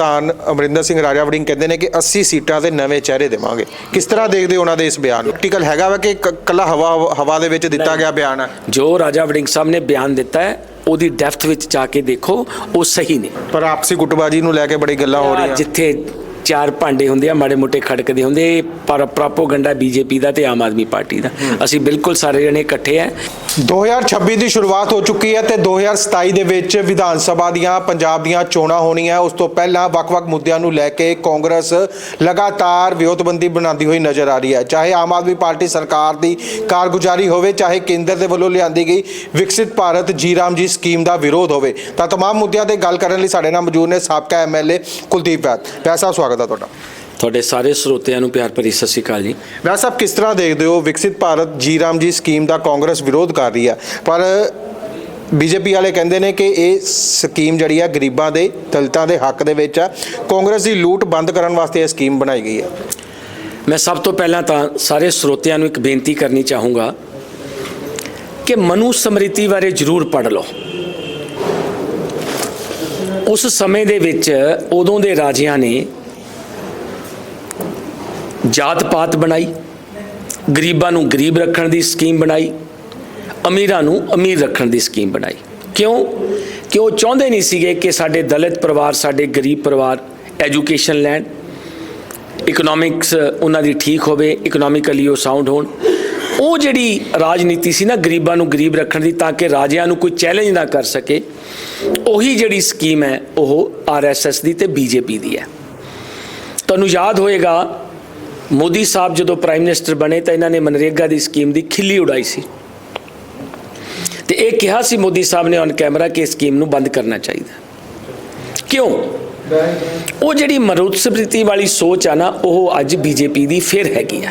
ਪ੍ਰਧਾਨ ਅਮਰਿੰਦਰ ਸਿੰਘ ਰਾਜਾ ਵੜਿੰਗ ਕਹਿੰਦੇ ਨੇ ਕਿ 80 ਸੀਟਾਂ ਤੇ ਨਵੇਂ ਚਿਹਰੇ ਦੇਵਾਂਗੇ। ਕਿਸ ਤਰ੍ਹਾਂ ਦੇਖਦੇ ਹੋ ਉਹਨਾਂ ਦੇ ਇਸ ਬਿਆਨ ਨੂੰ? ਟਿਕਲ ਹੈਗਾ ਵਾ ਕਿ ਕੱਲਾ ਹਵਾ ਹਵਾ ਦੇ ਵਿੱਚ ਦਿੱਤਾ ਗਿਆ ਬਿਆਨ? ਹੈ ਜੋ ਰਾਜਾ ਵੜਿੰਗ ਸਾਹਿਬ ਨੇ ਬਿਆਨ ਦਿੱਤਾ ਹੈ ਉਹਦੀ ਡੈਪਥ ਵਿੱਚ ਜਾ ਕੇ ਦੇਖੋ ਉਹ ਸਹੀ ਨੇ। ਪਰ ਆਪਸੀ ਗੁੱਟਬਾਜੀ ਨੂੰ ਲੈ ਕੇ ਬੜੀ ਗੱਲਾਂ ਹੋ ਰਹੀਆਂ। ਜਿੱਥੇ ਚਾਰ ਭਾਂਡੇ ਹੁੰਦੇ ਆ ਮਾੜੇ ਮੋਟੇ ਖੜਕਦੇ ਹੁੰਦੇ ਇਹ ਪਰ ਪ੍ਰਾਪੋਗੰਡਾ ਬੀਜੇਪੀ ਦਾ ਤੇ ਆਮ ਆਦਮੀ ਪਾਰਟੀ ਦਾ ਅਸੀਂ ਬਿਲਕੁਲ ਸਾਰੇ ਜਣੇ ਇਕੱਠੇ ਆ 2026 ਦੀ ਸ਼ੁਰੂਆਤ ਹੋ ਚੁੱਕੀ ਹੈ ਤੇ 2027 ਦੇ ਵਿੱਚ ਵਿਧਾਨ ਸਭਾ ਦੀਆਂ ਪੰਜਾਬ ਦੀਆਂ ਚੋਣਾਂ ਹੋਣੀਆਂ ਉਸ ਤੋਂ ਪਹਿਲਾਂ ਵੱਖ-ਵੱਖ ਮੁੱਦਿਆਂ ਨੂੰ ਲੈ ਕੇ ਕਾਂਗਰਸ ਲਗਾਤਾਰ ਵਿਉਂਤਬੰਦੀ ਬਣਾਉਂਦੀ ਹੋਈ ਨਜ਼ਰ ਆ ਰਹੀ ਹੈ ਚਾਹੇ ਆਮ ਆਦਮੀ ਪਾਰਟੀ ਸਰਕਾਰ ਦੀ ਕਾਰਗੁਜ਼ਾਰੀ ਹੋਵੇ ਚਾਹੇ ਕੇਂਦਰ ਦੇ ਵੱਲੋਂ ਲਿਆਂਦੀ ਗਈ ਵਿਕਸਿਤ ਭਾਰਤ ਜੀ ਰਾਮ ਜੀ ਸਕੀਮ ਦਾ ਵਿਰੋਧ ਹੋਵੇ ਤਾਂ तमाम ਮੁੱਦਿਆਂ ਤੇ ਗੱਲ ਕਰਨ ਲਈ ਸਾਡੇ ਨਾਲ ਮੌਜੂਦ ਨੇ ਸਾਬਕਾ ਐਮਐਲਏ ਕੁਲਦੀਪ ਵੈਦ ਵੈਸਾ ਸਵਾਗਤ ਹੈ ਤੁਹਾਡਾ। ਤੁਹਾਡੇ ਸਾਰੇ ਸਰੋਤਿਆਂ ਨੂੰ ਪਿਆਰ ਭਰੀ ਸਤਿ ਸ਼੍ਰੀ ਅਕਾਲ ਜੀ। ਵੈਸੇ ਆਪ ਕਿਸ ਤਰ੍ਹਾਂ ਦੇਖਦੇ ਹੋ? ਵਿਕਸਿਤ ਭਾਰਤ ਜੀ ਰਾਮ ਜੀ ਸਕੀਮ ਦਾ ਕਾਂਗਰਸ ਵਿਰੋਧ ਕਰ ਰਹੀ ਹੈ ਪਰ ਬੀਜੇਪੀ ਵਾਲੇ ਕਹਿੰਦੇ ਨੇ ਕਿ ਇਹ ਸਕੀਮ ਜਿਹੜੀ ਆ ਗਰੀਬਾਂ ਦੇ ਦਲਿਤਾਂ ਦੇ ਹੱਕ ਦੇ ਵਿੱਚ ਆ। ਕਾਂਗਰਸ ਦੀ ਲੂਟ ਬੰਦ ਕਰਨ ਵਾਸਤੇ ਇਹ ਸਕੀਮ ਬਣਾਈ ਗਈ ਹੈ ਮੈਂ ਸਭ ਤੋਂ ਪਹਿਲਾਂ ਤਾਂ ਸਾਰੇ ਸਰੋਤਿਆਂ ਨੂੰ ਇੱਕ ਬੇਨਤੀ ਕਰਨੀ ਚਾਹੂੰਗਾ ਕਿ ਮਨੂ ਸਮ੍ਰਿਤੀ ਬਾਰੇ ਜ਼ਰੂਰ ਪੜ੍ਹ ਲਓ। ਉਸ ਸਮੇਂ ਦੇ ਵਿੱਚ ਉਦੋਂ ਦੇ ਰਾਜਿਆਂ ਨੇ ਜਾਤ ਪਾਤ ਬਣਾਈ, ਗਰੀਬਾਂ ਨੂੰ ਗਰੀਬ ਰੱਖਣ ਦੀ ਸਕੀਮ ਬਣਾਈ, ਅਮੀਰਾਂ ਨੂੰ ਅਮੀਰ ਰੱਖਣ ਦੀ ਸਕੀਮ ਬਣਾਈ। ਕਿਉਂ? ਕਿ ਉਹ ਚਾਹੁੰਦੇ ਨਹੀਂ ਸੀਗੇ ਕਿ ਸਾਡੇ ਦਲਿਤ ਪਰਿਵਾਰ, ਸਾਡੇ ਗਰੀਬ ਪਰਿਵਾਰ ਐਜੂਕੇਸ਼ਨ ਲੈਣ ਇਕਨੋਮਿਕਸ ਉਹਨਾਂ ਦੀ ਠੀਕ ਹੋਵੇ ਇਕਨੋਮਿਕਲੀ ਉਹ ਸਾਊਂਡ ਹੋਣ। ਉਹ ਜਿਹੜੀ ਰਾਜਨੀਤੀ ਸੀ ਨਾ ਗਰੀਬਾਂ ਨੂੰ ਗਰੀਬ ਰੱਖਣ ਦੀ, ਤਾਂ ਕਿ ਰਾਜਿਆਂ ਨੂੰ ਕੋਈ ਚੈਲੰਜ ਨਾ ਕਰ ਸਕੇ, ਉਹੀ ਜਿਹੜੀ ਸਕੀਮ ਹੈ, ਉਹ ਆਰਐਸਐਸ ਦੀ ਤੇ ਬੀਜੇਪੀ ਦੀ ਹੈ। ਤੁਹਾਨੂੰ ਯਾਦ ਹੋਏਗਾ ਮੋਦੀ ਸਾਹਿਬ ਜਦੋਂ ਪ੍ਰਾਈਮ ਮਿਨਿਸਟਰ ਬਣੇ ਤਾਂ ਇਹਨਾਂ ਨੇ ਮਨਰੇਗਾ ਦੀ ਸਕੀਮ ਦੀ ਖਿੱਲੀ ਉਡਾਈ ਸੀ। ਤੇ ਇਹ ਕਿਹਾ ਸੀ ਮੋਦੀ ਸਾਹਿਬ ਨੇ ਔਨ ਕੈਮਰਾ ਕਿ ਇਸ ਸਕੀਮ ਨੂੰ ਬੰਦ ਕਰਨਾ ਚਾਹੀਦਾ। ਕਿਉਂ? ਉਹ ਜਿਹੜੀ ਮਰੂਤਸਮ੍ਰਿਤੀ ਵਾਲੀ ਸੋਚ ਆ ਨਾ, ਉਹ ਅੱਜ ਬੀਜੇਪੀ ਦੀ ਫਿਰ ਹੈਗੀ ਆ।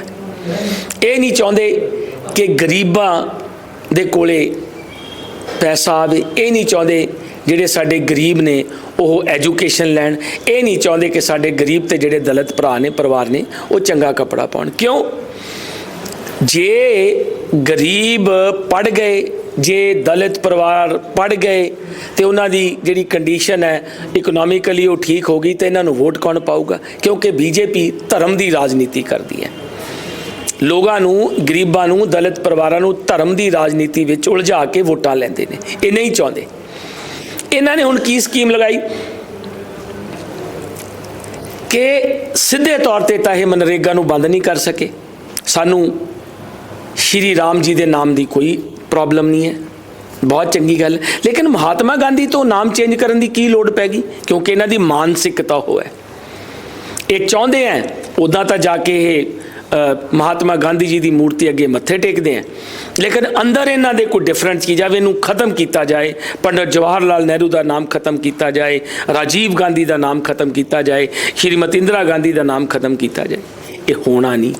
ਇਹ ਨਹੀਂ ਚਾਹੁੰਦੇ ਕਿ ਗਰੀਬਾਂ ਦੇ ਕੋਲੇ ਪੈਸਾ ਆਵੇ, ਇਹ ਨਹੀਂ ਚਾਹੁੰਦੇ ਜਿਹੜੇ ਸਾਡੇ ਗਰੀਬ ਨੇ, ਉਹ ਐਜੂਕੇਸ਼ਨ ਲੈਣ। ਇਹ ਨਹੀਂ ਚਾਹੁੰਦੇ ਕਿ ਸਾਡੇ ਗਰੀਬ ਤੇ ਜਿਹੜੇ ਦਲਿਤ ਭਰਾ ਨੇ, ਪਰਿਵਾਰ ਨੇ, ਉਹ ਚੰਗਾ ਕੱਪੜਾ ਪਾਉਣ। ਕਿਉਂ? ਜੇ ਗਰੀਬ ਪੜ ਗਏ, ਜੇ ਦਲਿਤ ਪਰਿਵਾਰ ਪੜ ਗਏ, ਤੇ ਉਹਨਾਂ ਦੀ ਜਿਹੜੀ ਕੰਡੀਸ਼ਨ ਹੈ ਇਕਨੋਮਿਕਲੀ ਉਹ ਠੀਕ ਹੋ ਗਈ, ਤੇ ਇਹਨਾਂ ਨੂੰ ਵੋਟ ਕੌਣ ਪਾਊਗਾ? ਕਿਉਂਕਿ ਬੀਜੇਪੀ ਧਰਮ ਦੀ ਰਾਜਨੀਤੀ ਕਰਦੀ ਹੈ। ਲੋਕਾਂ ਨੂੰ, ਗਰੀਬਾਂ ਨੂੰ, ਦਲਿਤ ਪਰਿਵਾਰਾਂ ਨੂੰ ਧਰਮ ਦੀ ਰਾਜਨੀਤੀ ਵਿੱਚ ਉਲਝਾ ਕੇ ਵੋਟਾਂ ਲੈਂਦੇ ਨੇ। ਇਹ ਨਹੀਂ ਚਾਹੁੰਦੇ। ਇਹਨਾਂ ਨੇ ਹੁਣ ਕੀ ਸਕੀਮ ਲਗਾਈ ਕਿ ਸਿੱਧੇ ਤੌਰ ਤੇ ਤਾਂ ਇਹ ਮਨਰੇਗਾ ਨੂੰ ਬੰਦ ਨਹੀਂ ਕਰ ਸਕੇ ਸਾਨੂੰ ਸ਼੍ਰੀ ਰਾਮ ਜੀ ਦੇ ਨਾਮ ਦੀ ਕੋਈ ਪ੍ਰੋਬਲਮ ਨਹੀਂ ਹੈ ਬਹੁਤ ਚੰਗੀ ਗੱਲ ਲੇਕਿਨ ਮਹਾਤਮਾ ਗਾਂਧੀ ਤੋਂ ਨਾਮ ਚੇਂਜ ਕਰਨ ਦੀ ਕੀ ਲੋੜ ਪੈ ਗਈ ਕਿਉਂਕਿ ਇਹਨਾਂ ਦੀ ਮਾਨਸਿਕਤਾ ਉਹ ਹੈ ਇਹ ਚਾਹੁੰਦੇ ਆ ਉਦਾਂ ਤਾਂ ਜਾ ਕੇ ਇਹ ਮਹਾਤਮਾ ਗਾਂਧੀ ਜੀ ਦੀ ਮੂਰਤੀ ਅੱਗੇ ਮੱਥੇ ਟੇਕਦੇ ਆ ਲੇਕਿਨ ਅੰਦਰ ਇਹਨਾਂ ਦੇ ਕੋਈ ਡਿਫਰੈਂਸ ਕੀ ਜਾਵੇ, ਇਹਨੂੰ ਖਤਮ ਕੀਤਾ ਜਾਏ। ਪੰਡਤ ਜਵਾਹਰ ਲਾਲ ਨਹਿਰੂ ਦਾ ਨਾਮ ਖਤਮ ਕੀਤਾ ਜਾਏ, ਰਾਜੀਵ ਗਾਂਧੀ ਦਾ ਨਾਮ ਖਤਮ ਕੀਤਾ ਜਾਏ, ਸ਼੍ਰੀਮਤੀ ਇੰਦਰਾ ਗਾਂਧੀ ਦਾ ਨਾਮ ਖਤਮ ਕੀਤਾ ਜਾਏ। ਇਹ ਹੋਣਾ ਨਹੀਂ।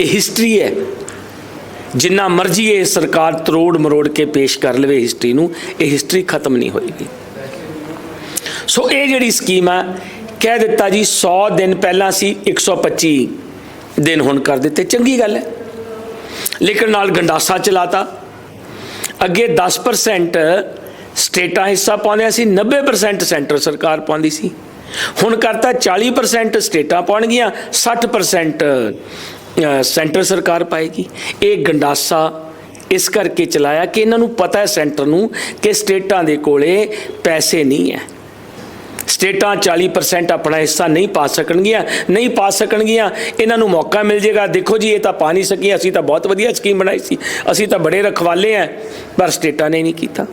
ਇਹ ਹਿਸਟਰੀ ਹੈ। ਜਿੰਨਾ ਮਰਜ਼ੀ ਇਹ ਸਰਕਾਰ ਤਰੋੜ ਮਰੋੜ ਕੇ ਪੇਸ਼ ਕਰ ਲਵੇ ਹਿਸਟਰੀ ਨੂੰ, ਇਹ ਹਿਸਟਰੀ ਖਤਮ ਨਹੀਂ ਹੋਏਗੀ। ਸੋ ਇਹ ਜਿਹੜੀ ਸਕੀਮ ਆ, ਕਹਿ ਦਿੱਤਾ ਜੀ 100 ਦਿਨ ਪਹਿਲਾਂ ਸੀ 125 ਦਿਨ ਹੁਣ ਕਰ ਦਿੱਤੇ, ਚੰਗੀ ਗੱਲ ਹੈ। ਲੇਕਿਨ ਨਾਲ ਗੰਡਾਸਾ ਚਲਾਤਾ। ਅੱਗੇ 10% ਸਟੇਟਾਂ ਹਿੱਸਾ ਪਾਉਂਦੀਆਂ ਸੀ 90% ਸੈਂਟਰ ਸਰਕਾਰ ਪਾਉਂਦੀ ਸੀ। ਹੁਣ ਕਰਤਾ 40% ਸਟੇਟਾਂ ਪਾਉਣਗੀਆਂ 60% ਸੈਂਟਰ ਸਰਕਾਰ ਪਾਏਗੀ। ਇਹ ਗੰਡਾਸਾ ਇਸ ਕਰਕੇ ਚਲਾਇਆ ਕਿ ਇਹਨਾਂ ਨੂੰ ਪਤਾ ਹੈ ਸੈਂਟਰ ਨੂੰ ਕਿ ਸਟੇਟਾਂ ਦੇ ਕੋਲੇ ਪੈਸੇ ਨਹੀਂ ਹੈ। ਸਟੇਟਾਂ 40% ਆਪਣਾ ਹਿੱਸਾ ਨਹੀਂ ਪਾ ਸਕਣਗੀਆਂ, ਨਹੀਂ ਪਾ ਸਕਣਗੀਆਂ, ਇਹਨਾਂ ਨੂੰ ਮੌਕਾ ਮਿਲ ਜੇਗਾ ਦੇਖੋ ਜੀ, ਇਹ ਤਾਂ ਪਾ ਨਹੀਂ ਸਕੀ ਅਸੀਂ ਤਾਂ ਬਹੁਤ ਵਧੀਆ ਸਕੀਮ ਬਣਾਈ ਸੀ। ਅਸੀਂ ਤਾਂ ਬੜੇ ਰਖਵਾਲੇ ਆ, ਪਰ ਸਟੇਟਾਂ ਨੇ ਨਹੀਂ ਕੀਤਾ।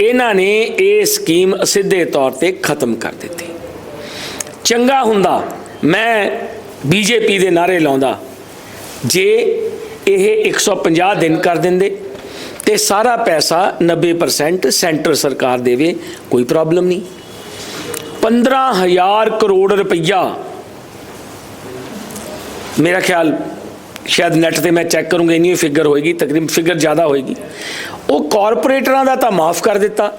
ਇਹਨਾਂ ਨੇ ਇਹ ਸਕੀਮ ਸਿੱਧੇ ਤੌਰ ਤੇ ਖਤਮ ਕਰ ਦਿੱਤੀ। ਚੰਗਾ ਹੁੰਦਾ, ਮੈਂ ਬੀਜੇਪੀ ਦੇ ਨਾਰੇ ਲਾਉਂਦਾ, ਜੇ ਇਹ 150 ਦਿਨ ਕਰ ਦਿੰਦੇ ਤੇ ਸਾਰਾ ਪੈਸਾ 90% ਸੈਂਟਰ ਸਰਕਾਰ ਦੇਵੇ, ਕੋਈ ਪ੍ਰੋਬਲਮ ਨਹੀਂ। 15000 ਕਰੋੜ ਰੁਪਈਆ। ਮੇਰਾ ਖਿਆਲ, ਸ਼ਾਇਦ ਨੈਟ ਤੇ ਮੈਂ ਚੈੱਕ ਕਰੂੰਗਾ, ਇੰਨੀ ਫਿਗਰ ਹੋਏਗੀ, ਤਕਰੀਬਨ ਫਿਗਰ ਜ਼ਿਆਦਾ ਹੋਏਗੀ। ਉਹ ਕਾਰਪੋਰੇਟਰਾਂ ਦਾ ਤਾਂ ਮਾਫ ਕਰ ਦਿੱਤਾ।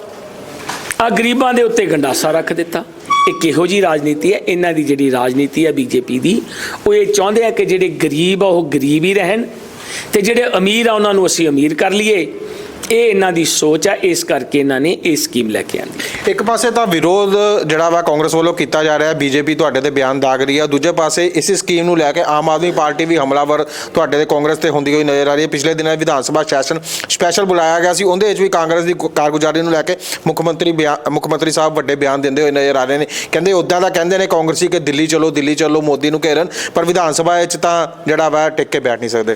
ਆ ਗਰੀਬਾਂ ਦੇ ਉੱਤੇ ਗੰਡਾਸਾ ਰੱਖ ਦਿੱਤਾ। ਇਹ ਕਿਹੋ ਜੀ ਰਾਜਨੀਤੀ ਹੈ? ਇਹਨਾਂ ਦੀ ਜਿਹੜੀ ਰਾਜਨੀਤੀ ਹੈ ਬੀਜੇਪੀ ਦੀ, ਉਹ ਇਹ ਚਾਹੁੰਦੇ ਆ ਕਿ ਜਿਹੜੇ ਗਰੀਬ ਆ, ਉਹ ਗਰੀਬ ਹੀ ਰਹਿਣ। ਤੇ ਜਿਹੜੇ ਅਮੀਰ ਆ ਉਹਨਾਂ ਨੂੰ ਅਸੀਂ ਅਮੀਰ ਕਰ ਲਈਏ। ਇਹ ਇਹਨਾਂ ਦੀ ਸੋਚ ਹੈ ਇਸ ਕਰਕੇ ਇਹਨਾਂ ਨੇ ਇਹ ਸਕੀਮ ਲੈ ਕੇ ਆਂਦੀ। ਇੱਕ ਪਾਸੇ ਤਾਂ ਵਿਰੋਧ ਜਿਹੜਾ ਵਾ ਕਾਂਗਰਸ ਵੱਲੋਂ ਕੀਤਾ ਜਾ ਰਿਹਾ ਹੈ ਬੀਜੇਪੀ ਤੁਹਾਡੇ ਤੇ ਬਿਆਨ ਦਾਗ ਰਹੀ ਹੈ ਦੂਜੇ ਪਾਸੇ ਇਸੇ ਸਕੀਮ ਨੂੰ ਲੈ ਕੇ ਆਮ ਆਦਮੀ ਪਾਰਟੀ ਵੀ ਹਮਲਾਵਰ ਤੁਹਾਡੇ ਤੇ ਕਾਂਗਰਸ ਤੇ ਹੁੰਦੀ ਹੋਈ ਨਜ਼ਰ ਆ ਰਹੀ ਹੈ। ਪਿਛਲੇ ਦਿਨਾਂ ਵਿਧਾਨ ਸਭਾ ਸੈਸ਼ਨ ਸਪੈਸ਼ਲ ਬੁਲਾਇਆ ਗਿਆ ਸੀ। ਉਹਦੇ ਵਿੱਚ ਵੀ ਕਾਂਗਰਸ ਦੀ ਕਾਰਗੁਜ਼ਾਰੀ ਨੂੰ ਲੈ ਕੇ ਮੁੱਖ ਮੰਤਰੀ ਮੁੱਖ ਮੰਤਰੀ ਸਾਹਿਬ ਵੱਡੇ ਬਿਆਨ ਦਿੰਦੇ ਹੋਏ ਨਜ਼ਰ ਆ ਰਹੇ ਨੇ। ਕਹਿੰਦੇ ਉਦਾਂ ਦਾ ਕਹਿੰਦੇ ਨੇ ਕਾਂਗਰਸੀ ਕਿ ਦਿੱਲੀ ਚਲੋ ਦਿੱਲੀ ਚਲੋ ਮੋਦੀ ਨੂੰ ਘੇਰਨ ਪਰ ਵਿਧਾਨ ਸਭਾ ਵਿੱਚ ਤਾਂ ਜਿਹੜਾ ਵਾ ਟਿਕ ਕੇ ਬੈਠ ਨਹੀਂ ਸਕਦੇ।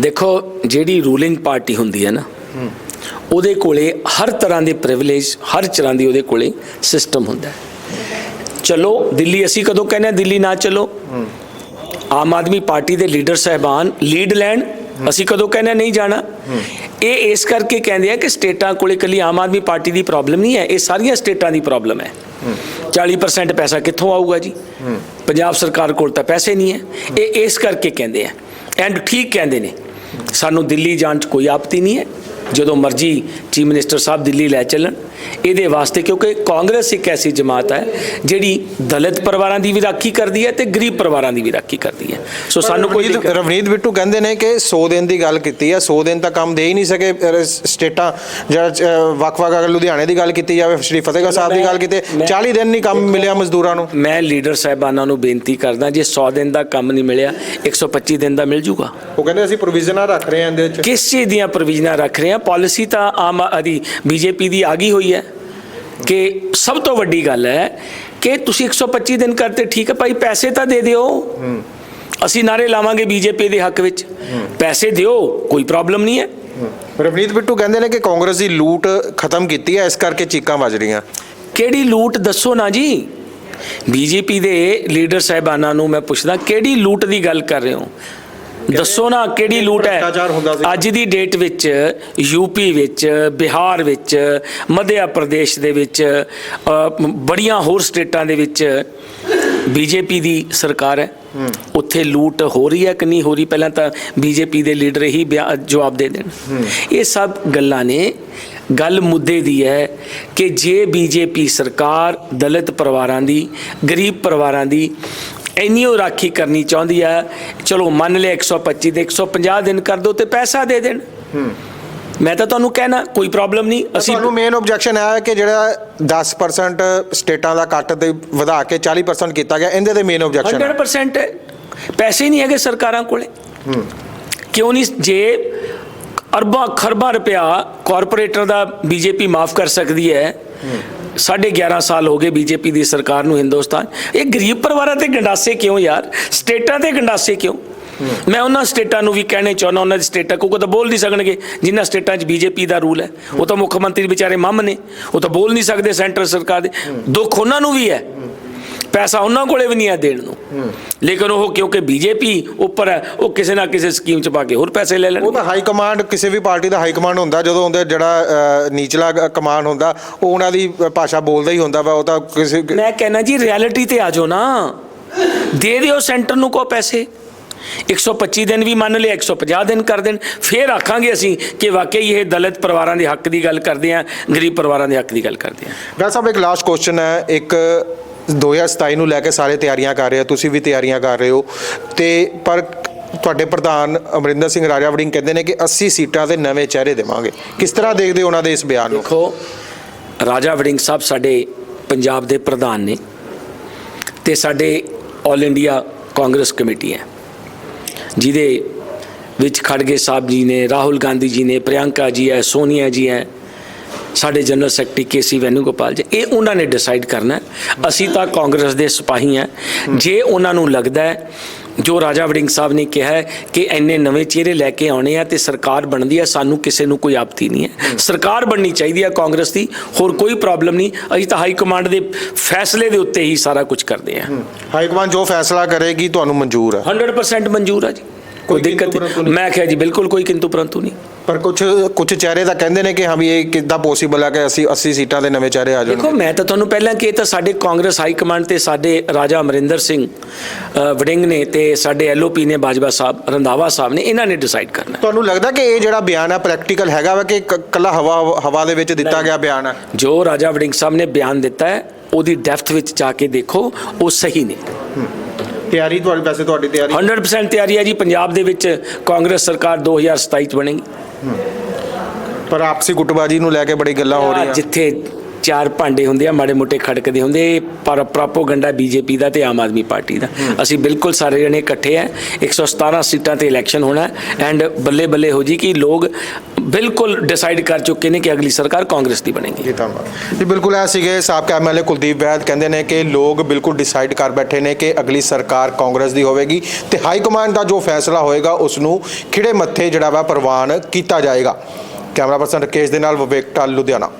ਦੇਖੋ ਜਿਹੜੀ ਰੂਲਿੰਗ ਪਾਰਟੀ ਹੁੰਦੀ ਹੈ ਨਾ ਉਹਦੇ ਕੋਲੇ ਹਰ ਤਰ੍ਹਾਂ ਦੇ ਪ੍ਰਿਵਿਲੇਜ ਹਰ ਤਰ੍ਹਾਂ ਦੀ ਉਹਦੇ ਕੋਲੇ ਸਿਸਟਮ ਹੁੰਦਾ ਹੈ। ਚਲੋ, ਦਿੱਲੀ ਅਸੀਂ ਕਦੋਂ ਕਹਿੰਦੇ ਹਾਂ ਦਿੱਲੀ ਨਾ ਚਲੋ? ਆਮ ਆਦਮੀ ਪਾਰਟੀ ਦੇ ਲੀਡਰ ਸਹਿਬਾਨ, ਲੀਡ ਲੈਣ, ਅਸੀਂ ਕਦੋਂ ਕਹਿੰਦੇ ਨਹੀਂ ਜਾਣਾ? ਇਹ ਇਸ ਕਰਕੇ ਕਹਿੰਦੇ ਆ ਕਿ ਸਟੇਟਾਂ ਕੋਲੇ ਕੱਲੀ ਆਮ ਆਦਮੀ ਪਾਰਟੀ ਦੀ ਪ੍ਰੋਬਲਮ ਨਹੀਂ ਹੈ, ਇਹ ਸਾਰੀਆਂ ਸਟੇਟਾਂ ਦੀ ਪ੍ਰੋਬਲਮ ਹੈ। 40% ਪੈਸਾ ਕਿੱਥੋਂ ਆਊਗਾ ਜੀ? ਪੰਜਾਬ ਸਰਕਾਰ ਕੋਲ ਤਾਂ ਪੈਸੇ ਨਹੀਂ ਹੈ। ਇਹ ਇਸ ਕਰਕੇ ਕਹਿੰਦੇ ਆ। ਐਂਡ ਠੀਕ ਕਹਿੰਦੇ ਨੇ, ਸਾਨੂੰ ਦਿੱਲੀ ਜਾਣ 'ਚ ਕੋਈ ਆਪਤੀ ਨਹੀਂ ਹੈ। ਜਦੋਂ ਮਰਜ਼ੀ ਚੀਫ ਮਿਨਿਸਟਰ ਸਾਹਿਬ ਦਿੱਲੀ ਲੈ ਚੱਲਣ। ਇਹਦੇ ਵਾਸਤੇ ਕਿਉਂਕਿ ਕਾਂਗਰਸ ਇੱਕ ਐਸੀ ਜਮਾਤ ਹੈ ਜਿਹੜੀ ਦਲਿਤ ਪਰਿਵਾਰਾਂ ਦੀ ਵੀ ਰਾਖੀ ਕਰਦੀ ਹੈ ਤੇ ਗਰੀਬ ਪਰਿਵਾਰਾਂ ਦੀ ਵੀ ਰਾਖੀ ਕਰਦੀ ਹੈ। ਸੋ ਸਾਨੂੰ ਕੋਈ ਰਵਨੀਤ- ਬਿੱਟੂ ਕਹਿੰਦੇ ਨੇ ਕਿ 100 ਦਿਨ ਦੀ ਗੱਲ ਕੀਤੀ ਹੈ 100 ਦਿਨ ਤਾਂ ਕੰਮ ਦੇ ਹੀ ਨਹੀਂ ਸਕੇ ਸਟੇਟਾਂ ਜਿਹੜਾ ਅਹ, ਵੱਖ-ਵੱਖ ਅਗਰ ਲੁਧਿਆਣੇ ਦੀ ਗੱਲ ਕੀਤੀ ਜਾਵੇ ਸ਼੍ਰੀ ਫਤਿਹਗੜ੍ਹ ਸਾਹਿਬ ਦੀ ਗੱਲ ਕੀਤੀ ਮੈਂ- 40 ਦਿਨ ਨਹੀਂ ਕੰਮ ਮਿਲਿਆ ਮਜ਼ਦੂਰਾਂ ਨੂੰ। ਮੈਂ ਲੀਡਰ ਸਾਹਿਬਾਨਾਂ ਨੂੰ ਬੇਨਤੀ ਕਰਦਾ ਜੇ 100 ਦਿਨ ਦਾ ਕੰਮ ਨਹੀਂ ਮਿਲਿਆ 125 ਦਿਨ ਦਾ ਮਿਲ ਜੂਗਾ। ਉਹ ਕਹਿੰਦੇ ਅਸੀਂ ਪ੍ਰੋਵੀਜ਼ਨਾਂ ਰੱਖ ਰਹੇ ਹਾਂ ਇਹਦੇ ਵਿੱਚ। ਕਿਸ ਚੀਜ਼ ਦੀਆਂ ਪ੍ਰੋਵੀਜ਼ਨਾਂ ਰੱਖ ਰਹੇ ਆ ਪਾਲਿਸੀ ਤਾਂ ਆਮ ਆਦੀ ਬੀਜੇਪੀ ਦੀ ਆ ਗਈ ਹੋਈ ਹੈ ਕਿ ਸਭ ਤੋਂ ਵੱਡੀ ਗੱਲ ਹੈ ਕਿ ਤੁਸੀਂ 125 ਦਿਨ ਕਰਤੇ ਠੀਕ ਹੈ ਭਾਈ ਪੈਸੇ ਤਾਂ ਦੇ ਦਿਓ। ਅਸੀਂ ਨਾਰੇ ਲਾਵਾਂਗੇ ਬੀਜੇਪੀ ਦੇ ਹੱਕ ਵਿੱਚ। ਪੈਸੇ ਦਿਓ ਕੋਈ ਪ੍ਰੋਬਲਮ ਨਹੀਂ ਹੈ। ਰਵਨੀਤ ਬਿੱਟੂ ਕਹਿੰਦੇ ਨੇ ਕਿ ਕਾਂਗਰਸ ਦੀ ਲੂਟ ਖਤਮ ਕੀਤੀ ਹੈ ਇਸ ਕਰਕੇ ਚੀਕਾਂ ਵੱਜ ਰਹੀਆਂ। ਕਿਹੜੀ ਲੂਟ ਦੱਸੋ ਨਾ ਜੀ। ਬੀਜੇਪੀ ਦੇ ਲੀਡਰ ਸਾਹਿਬਾਨਾਂ ਨੂੰ ਮੈਂ ਪੁੱਛਦਾ ਕਿਹੜੀ ਲੂਟ ਦੀ ਗੱਲ ਕਰ ਰਹੇ ਹੋ? ਦੱਸੋ ਨਾ ਕਿਹੜੀ ਲੂਟ ਹੈ। ਅੱਜ ਦੀ ਡੇਟ ਵਿੱਚ ਯੂਪੀ ਵਿੱਚ ਬਿਹਾਰ ਵਿੱਚ ਮੱਧਿਆ ਪ੍ਰਦੇਸ਼ ਦੇ ਵਿੱਚ ਬੜੀਆਂ ਹੋਰ ਸਟੇਟਾਂ ਦੇ ਵਿੱਚ ਬੀਜੇਪੀ ਦੀ ਸਰਕਾਰ ਹੈ। ਉੱਥੇ ਲੂਟ ਹੋ ਰਹੀ ਹੈ ਕਿ ਨਹੀਂ ਹੋ ਰਹੀ? ਪਹਿਲਾਂ ਤਾਂ ਬੀਜੇਪੀ ਦੇ ਲੀਡਰ ਹੀ ਜਵਾਬ ਦੇ ਦੇਣ। ਇਹ ਸਭ ਗੱਲਾਂ ਨੇ। ਗੱਲ ਮੁੱਦੇ ਦੀ ਹੈ ਕਿ ਜੇ ਬੀਜੇਪੀ ਸਰਕਾਰ ਦਲਿਤ ਪਰਿਵਾਰਾਂ ਦੀ ਗਰੀਬ ਪਰਿਵਾਰਾਂ ਦੀ ਇੰਨੀ ਉਹ ਰਾਖੀ ਕਰਨੀ ਚਾਹੁੰਦੀ ਹੈ ਚਲੋ ਮੰਨ ਲਿਆ 125 ਦੇ 150 ਦਿਨ ਕਰ ਦੋ ਤੇ ਪੈਸਾ ਦੇ ਦੇਣ। ਮੈਂ ਤਾਂ ਤੁਹਾਨੂੰ ਕਹਿਣਾ ਕੋਈ ਪ੍ਰੋਬਲਮ ਨਹੀਂ ਅਸੀਂ ਤੁਹਾਨੂੰ ਮੇਨ ਆਬਜੈਕਸ਼ਨ ਹੈ ਕਿ ਜਿਹੜਾ 10% ਸਟੇਟਾਂ ਦਾ ਕੱਟ ਤੇ ਵਧਾ ਕੇ 40% ਕੀਤਾ ਗਿਆ ਇਹਦੇ ਤੇ ਮੇਨ ਆਬਜੈਕਸ਼ਨ ਹੈ 100% ਹੈ। ਪੈਸੇ ਨਹੀਂ ਹੈਗੇ ਸਰਕਾਰਾਂ ਕੋਲੇ। ਕਿਉਂ ਨਹੀਂ ਜੇ ਅਰਬਾਂ ਖਰਬਾਂ ਰੁਪਇਆ ਕਾਰਪੋਰੇਟਰ ਦਾ ਬੀਜੇਪੀ ਮਾਫ ਕਰ ਸਕਦੀ ਹੈ ਸਾਢੇ 11 ਸਾਲ ਹੋ ਗਏ ਬੀਜੇਪੀ ਦੀ ਸਰਕਾਰ ਨੂੰ ਹਿੰਦੁਸਤਾਨ। ਇਹ ਗਰੀਬ ਪਰਿਵਾਰਾਂ ਤੇ ਗੰਡਾਸੇ ਕਿਉਂ ਯਾਰ? ਸਟੇਟਾਂ ਤੇ ਗੰਡਾਸੇ ਕਿਉਂ? ਮੈਂ ਉਹਨਾਂ ਸਟੇਟਾਂ ਨੂੰ ਵੀ ਕਹਿਣੇ ਚਾਹੁੰਦਾ, ਉਹਨਾਂ ਦੀ ਸਟੇਟਾਂ ਕੋ ਤਾਂ ਬੋਲ ਨਹੀਂ ਸਕਣਗੇ, ਜਿਨ੍ਹਾਂ ਸਟੇਟਾਂ 'ਚ ਬੀਜੇਪੀ ਦਾ ਰੂਲ ਹੈ। ਉਹ ਤਾਂ ਮੁੱਖ ਮੰਤਰੀ ਵਿਚਾਰੇ ਮੰਮ ਨੇ। ਉਹ ਤਾਂ ਬੋਲ ਨਹੀਂ ਸਕਦੇ ਸੈਂਟਰ ਸਰਕਾਰ ਦੇ। ਦੁੱਖ ਉਹਨਾਂ ਨੂੰ ਵੀ ਹੈ। ਪੈਸਾ ਉਹਨਾਂ ਕੋਲੇ ਵੀ ਨਹੀਂ ਹੈ ਦੇਣ ਨੂੰ। ਲੇਕਿਨ ਉਹ ਕਿਉਂਕਿ ਬੀਜੇਪੀ ਉੱਪਰ ਹੈ ਉਹ ਕਿਸੇ ਨਾ ਕਿਸੇ ਸਕੀਮ ਚ ਪਾ ਕੇ ਹੋਰ ਪੈਸੇ ਲੈ ਲੈਣ ਉਹ ਤਾਂ ਹਾਈ ਕਮਾਂਡ ਕਿਸੇ ਵੀ ਪਾਰਟੀ ਦਾ ਹਾਈ ਕਮਾਂਡ ਹੁੰਦਾ ਜਦੋਂ ਉਹਦੇ ਜਿਹੜਾ ਨਿਚਲਾ ਕਮਾਂਡ ਹੁੰਦਾ ਉਹ ਉਹਨਾਂ ਦੀ ਭਾਸ਼ਾ ਬੋਲਦਾ ਹੀ ਹੁੰਦਾ ਵਾ ਉਹ ਤਾਂ ਕਿਸੇ ਮੈਂ ਕਹਿੰਦਾ ਜੀ ਰਿਐਲਿਟੀ ਤੇ ਆ ਜਾਓ ਨਾ। ਦੇ ਦਿਓ ਸੈਂਟਰ ਨੂੰ ਕੋ ਪੈਸੇ। 125 ਦਿਨ ਵੀ ਮੰਨ ਲਿਆ 150 ਦਿਨ ਕਰ ਦੇਣ। ਫੇਰ ਆਖਾਂਗੇ ਅਸੀਂ ਕਿ ਵਾਕਈ ਇਹ ਦਲਿਤ ਪਰਿਵਾਰਾਂ ਦੇ ਹੱਕ ਦੀ ਗੱਲ ਕਰਦੇ ਆ ਗਰੀਬ ਪਰਿਵਾਰਾਂ ਦੇ ਹੱਕ ਦੀ ਗੱਲ ਕਰਦੇ ਆ। ਵੈਸੇ ਸਾਹਿਬ ਇੱਕ ਲਾਸਟ ਕੁਐਸਚਨ ਹੈ ਇੱਕ 2027 ਨੂੰ ਲੈ ਕੇ ਸਾਰੇ ਤਿਆਰੀਆਂ ਕਰ ਰਹੇ ਹੋ ਤੁਸੀਂ ਵੀ ਤਿਆਰੀਆਂ ਕਰ ਰਹੇ ਹੋ। ਤੇ ਪਰ ਤੁਹਾਡੇ ਪ੍ਰਧਾਨ ਅਮਰਿੰਦਰ ਸਿੰਘ ਰਾਜਾ ਵੜਿੰਗ ਕਹਿੰਦੇ ਨੇ ਕਿ 80 ਸੀਟਾਂ ਤੇ ਨਵੇਂ ਚਿਹਰੇ ਦੇਵਾਂਗੇ। ਕਿਸ ਤਰ੍ਹਾਂ ਦੇਖਦੇ ਹੋ ਉਹਨਾਂ ਦੇ ਇਸ ਬਿਆਨ ਨੂੰ? ਦੇਖੋ, ਰਾਜਾ ਵੜਿੰਗ ਸਾਹਿਬ ਸਾਡੇ ਪੰਜਾਬ ਦੇ ਪ੍ਰਧਾਨ ਨੇ ਤੇ ਸਾਡੇ ਆਲ ਇੰਡੀਆ ਕਾਂਗਰਸ ਕਮੇਟੀ ਹੈ। ਜਿਹਦੇ ਵਿੱਚ ਖੜਗੇ ਸਾਹਿਬ ਜੀ ਨੇ, ਰਾਹੁਲ ਗਾਂਧੀ ਜੀ ਨੇ, ਪ੍ਰਿਯੰਕਾ ਜੀ ਹੈ, ਸੋਨੀਆ ਜੀ ਹੈ ਸਾਡੇ ਜਨਰਲ ਸੈਕਟਰੀ ਕੇਸੀ ਵੈਨੂਗੋਪਾਲ ਜੀ ਇਹ ਉਹਨਾਂ ਨੇ ਡਿਸਾਈਡ ਕਰਨਾ। ਅਸੀਂ ਤਾਂ ਕਾਂਗਰਸ ਦੇ ਸਿਪਾਹੀ ਹਾਂ। ਜੇ ਉਹਨਾਂ ਨੂੰ ਲੱਗਦਾ ਹੈ ਜੋ ਰਾਜਾ ਵੜਿੰਗ ਸਾਹਿਬ ਨੇ ਕਿਹਾ ਕਿ ਇੰਨੇ ਨਵੇਂ ਚਿਹਰੇ ਲੈ ਕੇ ਆਉਣੇ ਆ ਤੇ ਸਰਕਾਰ ਬਣਦੀ ਹੈ ਸਾਨੂੰ ਕਿਸੇ ਨੂੰ ਕੋਈ ਆਪਤੀ ਨਹੀਂ ਹੈ। ਸਰਕਾਰ ਬਣਨੀ ਚਾਹੀਦੀ ਹੈ ਕਾਂਗਰਸ ਦੀ ਹੋਰ ਕੋਈ ਪ੍ਰੋਬਲਮ ਨਹੀਂ। ਅਸੀਂ ਤਾਂ ਹਾਈ ਕਮਾਂਡ ਦੇ ਫੈਸਲੇ ਦੇ ਉੱਤੇ ਹੀ ਸਾਰਾ ਕੁਝ ਕਰਦੇ ਹਾਂ ਹਾਈ ਕਮਾਂਡ ਜੋ ਫੈਸਲਾ ਕਰੇਗੀ ਤੁਹਾਨੂੰ ਮਨਜ਼ੂਰ ਹੈ। 100% ਮਨਜ਼ੂਰ ਹੈ ਜੀ। ਕੋਈ ਦਿੱਕਤ। ਮੈਂ ਕਿਹਾ ਜੀ ਬਿਲਕੁਲ ਕੋਈ ਕਿੰਤੂ ਪਰੰਤੂ ਨਹੀਂ। ਪਰ ਕੁਝ ਕੁਝ ਚਿਹਰੇ ਤਾਂ ਕਹਿੰਦੇ ਨੇ ਕਿ ਹਾਂ ਵੀ ਇਹ ਕਿੱਦਾਂ ਪੋਸੀਬਲ ਹੈ ਕਿ ਅਸੀਂ 80 ਸੀਟਾਂ ਦੇ ਨਵੇਂ ਚਿਹਰੇ ਆ ਦੇਖੋ ਜਾਣ ਮੈਂ ਤਾਂ ਤੁਹਾਨੂੰ ਪਹਿਲਾਂ ਕਿ ਇਹ ਤਾਂ ਸਾਡੇ ਕਾਂਗਰਸ ਹਾਈ ਕਮਾਂਡ ਤੇ ਸਾਡੇ ਰਾਜਾ ਅਮਰਿੰਦਰ ਸਿੰਘ ਵੜਿੰਗ ਨੇ ਤੇ ਸਾਡੇ ਐਲਓਪੀ ਨੇ ਬਾਜਵਾ ਸਾਹਿਬ ਰੰਧਾਵਾ ਸਾਹਿਬ ਨੇ ਇਹਨਾਂ ਨੇ ਡਿਸਾਈਡ ਕਰਨਾ। ਤੁਹਾਨੂੰ ਲੱਗਦਾ ਕਿ ਇਹ ਜਿਹੜਾ ਬਿਆਨ ਹੈ ਪ੍ਰੈਕਟੀਕਲ ਹੈਗਾ ਵਾ ਕਿ ਕ- ਕੱਲਾ ਹਵਾ ਹਵਾ ਦੇ ਵਿੱਚ ਦਿੱਤਾ ਗਿਆ ਬਿਆਨ? ਹੈ ਜੋ ਰਾਜਾ ਵੜਿੰਗ ਸਾਹਿਬ ਨੇ ਬਿਆਨ ਦਿੱਤਾ ਹੈ ਉਹਦੀ ਡੈਪਥ ਵਿੱਚ ਜਾ ਕੇ ਦੇਖੋ ਉਹ ਸਹੀ ਨੇ ਤਿਆਰੀ ਤੁਹਾਡੀ ਵੈਸੇ ਤੁਹਾਡੀ ਤਿਆਰੀ? 100% ਤਿਆਰੀ ਹੈ ਜੀ ਪੰਜਾਬ ਦੇ ਵਿੱਚ ਕਾਂਗਰਸ ਸਰਕਾਰ 2027 ਚ ਬਣੇਗੀ। ਪਰ ਆਪਸੀ ਗੁੱਟਬਾਜੀ ਨੂੰ ਲੈ ਕੇ ਬੜੀ ਗੱਲਾਂ ਹੋ ਰਹੀਆਂ। ਜਿੱਥੇ ਚਾਰ ਭਾਂਡੇ ਹੁੰਦੇ ਆ ਮਾੜੇ ਮੋਟੇ ਖੜਕਦੇ ਹੁੰਦੇ ਪਰ ਪ੍ਰਾਪੋਗੰਡਾ ਬੀਜੇਪੀ ਦਾ ਤੇ ਆਮ ਆਦਮੀ ਪਾਰਟੀ ਦਾ। ਅਸੀਂ ਬਿਲਕੁਲ ਸਾਰੇ ਜਣੇ ਇਕੱਠੇ ਆ 117 ਸੀਟਾਂ ਤੇ ਇਲੈਕਸ਼ਨ ਹੋਣਾ ਐਂਡ ਬੱਲੇ ਬੱਲੇ ਹੋ ਜੀ ਕਿ ਲੋਕ ਬਿਲਕੁਲ ਡਿਸਾਈਡ ਕਰ ਚੁੱਕੇ ਨੇ ਕਿ ਅਗਲੀ ਸਰਕਾਰ ਕਾਂਗਰਸ ਦੀ ਬਣੇਗੀ। ਜੀ, ਧੰਨਵਾਦ। ਜੀ, ਬਿਲਕੁਲ ਇਹ ਸੀਗੇ ਸਾਬਕਾ ਐਮਐਲਏ ਕੁਲਦੀਪ ਵੈਦ। ਕਹਿੰਦੇ ਨੇ ਕਿ ਲੋਕ ਬਿਲਕੁਲ ਡਿਸਾਈਡ ਕਰ ਬੈਠੇ ਨੇ ਕਿ ਅਗਲੀ ਸਰਕਾਰ ਕਾਂਗਰਸ ਦੀ ਹੋਵੇਗੀ ਤੇ ਹਾਈ ਕਮਾਂਡ ਦਾ ਜੋ ਫੈਸਲਾ ਹੋਏਗਾ ਉਸ ਨੂੰ ਖਿੜੇ ਮੱਥੇ ਜਿਹੜਾ ਵਾ ਪ੍ਰਵਾਨ ਕੀਤਾ ਜਾਏਗਾ। ਕੈਮਰਾ ਪਰਸਨ ਰਕੇਸ਼ ਦੇ ਨਾਲ ਵਿਵੇਕ ਟਲ ਲੁਧਿਆਣਾ।